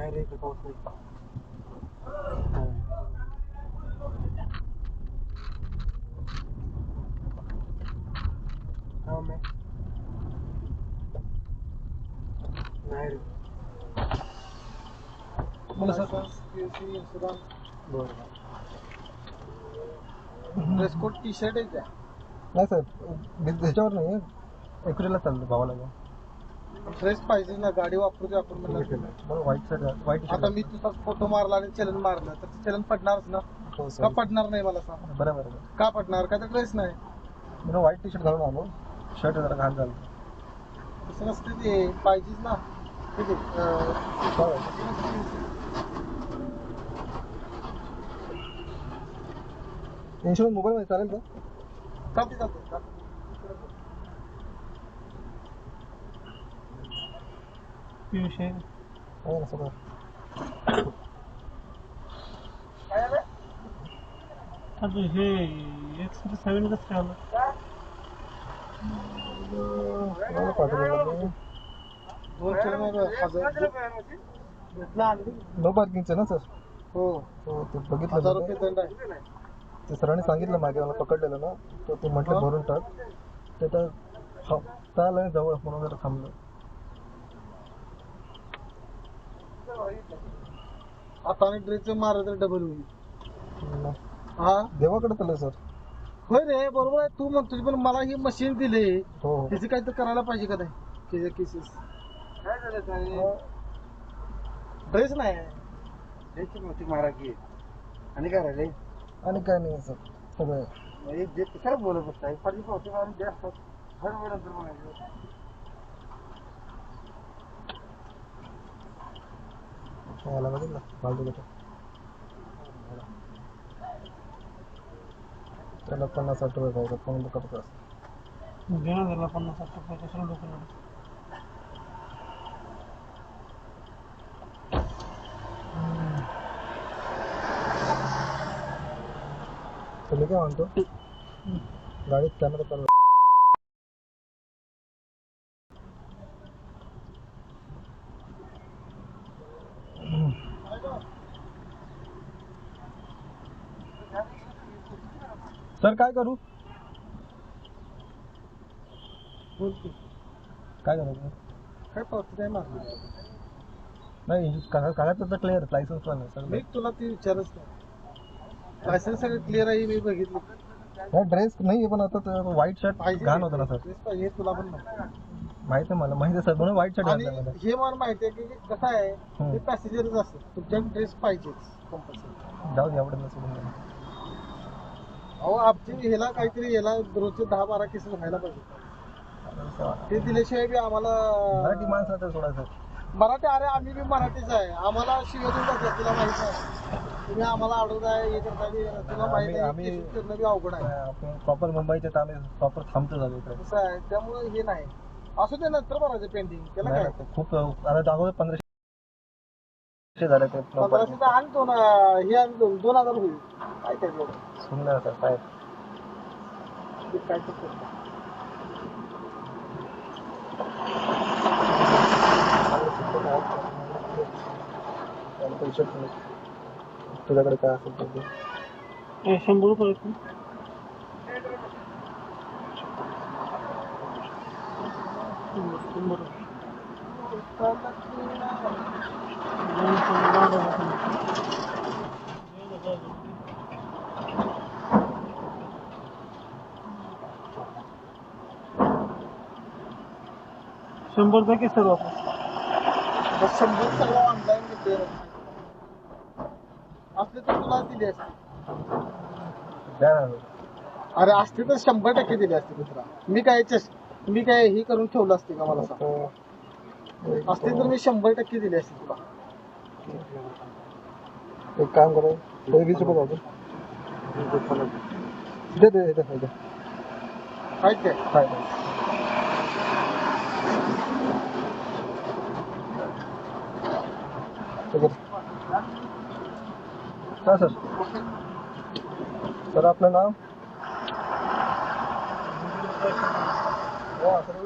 नाही रे इकडे पाऊस नाही नाही रे मला सर बरं ड्रेस टी शर्ट आहे. का नाही साहेब ह्याच्यावर नाही एकरीला चाललं भावाला घेऊन. ड्रेस पाहिजे ना गाडी वापरतो आपण म्हणलं व्हाईट व्हाईट आता मी तुझा फोटो मारला आणि चलन मारलं तर ते चलन पडणारच ना? हो का पडणार नाही मला सांग? बरं बरं बरं. का पडणार? का तर ड्रेस नाही? मी व्हाईट टी शर्ट घालून आलो. शर्ट जरा घाण झालं. तसं नसते ते पाहिजेच ना. किती. इन्शुरन्स मोबाईलमध्ये चालेल का? चालते चालते हो ना सगळं. काय आलं? आता हे एक्सप्रेस सेवन कसं काय आलं? कोणाला पाठवलेलं मी? दोन नो पार्किंगचं ना सर? हो. हो ते बघितलं मी. ते सरांनी सांगितलं मागे मला पकडलेलं ना. तर ते म्हटलं. भरून टाक. ते तर चाल जवळ म्हणून जरा थांबलं. आता आणि ड्रेसचं मारलं तर डबल होईल. हा? देवाकडे चाललं सर. होय रे बरोबर आहे. तू म्हणतोय पण मला ही मशीन दिली. हो हो. त्याचं काय तर करायला पाहिजे का नाही? केसेस. काय झालं ड्रेस नाही. ड्रेसची मोठी मारा की. आणि काय राहिले? आणि काय नाही सर. सगळं म्हणजे जे खरं बोलत पावती मारून ते असतात हर वेळेनंतर म्हणायचं याला बघितलं फालतू कुठे त्याला पन्नास साठ रुपये पाहिजे फोन करतो असं दे ना त्याला पन्नास साठ रुपये कशाला डोकं लावलं? तर मी काय म्हणतो गाडीत कॅमेरा चालू सर काय करू? काय करायचं काय पावती नाही मारली नाही कागद कागदपत्र क्लिअर लायसन्स पण आहे मी सर तुला ते विचारच नाही. लायसन्स सगळं क्लिअर आहे मी बघितलं. नाही ड्रेस नाही पण आता व्हाईट शर्ट पाहिजे. घाण होतं ना सर. ड्रेस पाहिजे तुला पण माहिती. आहे. मला माहिती आहे सर. म्हणून व्हाईट शर्ट घातला मला. हे मला माहिती आहे की कसं आहे. ते पॅसेंजरच असतात. तुमच्या ड्रेस पाहिजेच कंपल्सरी जाऊ दे एवढं नसून द्या. अहो आमची ह्याला काहीतरी ह्याला रोजचे दहा बारा केस व्हायला पाहिजे. ते दिल्याशिवाय बी आम्हाला मराठी माणसं तर सोडायचं मराठी अरे आम्ही बी मराठीच आहे. आम्हाला शिवाय जातात तुला माहीत आहे. तुम्ही आम्हाला आवडताय हे करताय ते करताय. तुला माहीत आहे आम्ही- केसेस करणं बी अवघड आहे. आपण प्रॉपर मुंबईचे तर आम्ही प्रॉपर थांबतो झालो इकडे. कसं आहे त्यामुळे हे नाही. असू दे नंतर भरायचं पेंडिंग त्याला काय? खूप आता दाखवतो पंधराशे झाले ते पंधराशे तर आणि दोन हे आणि दोन दोन हजार होईल काय त्याचं सुंदर सर काय ते काय तर करतो. चांगलं पैसे पण आहेत. तुझ्याकडे काय असेल तर दे. हे शंभर रुपये आहेत ना? शंभर रुपये. दोन शंभर, दहा रुपये. शंभर द्या की सर वापस मग शंभर सगळं ऑनलाईन घेते असले तर तुला दिली असते. अरे असते तर शंभर टक्के दिली असते मित्रा. मी काय मी काय ही करून ठेवलं असते का मला सांग. असते तर मी शंभर टक्के दिली असते तुला. एक काम करू. वीस रुपये द्यायचे दे. दे दे दे काय काय काय हा सर सर आपलं नाव हो सर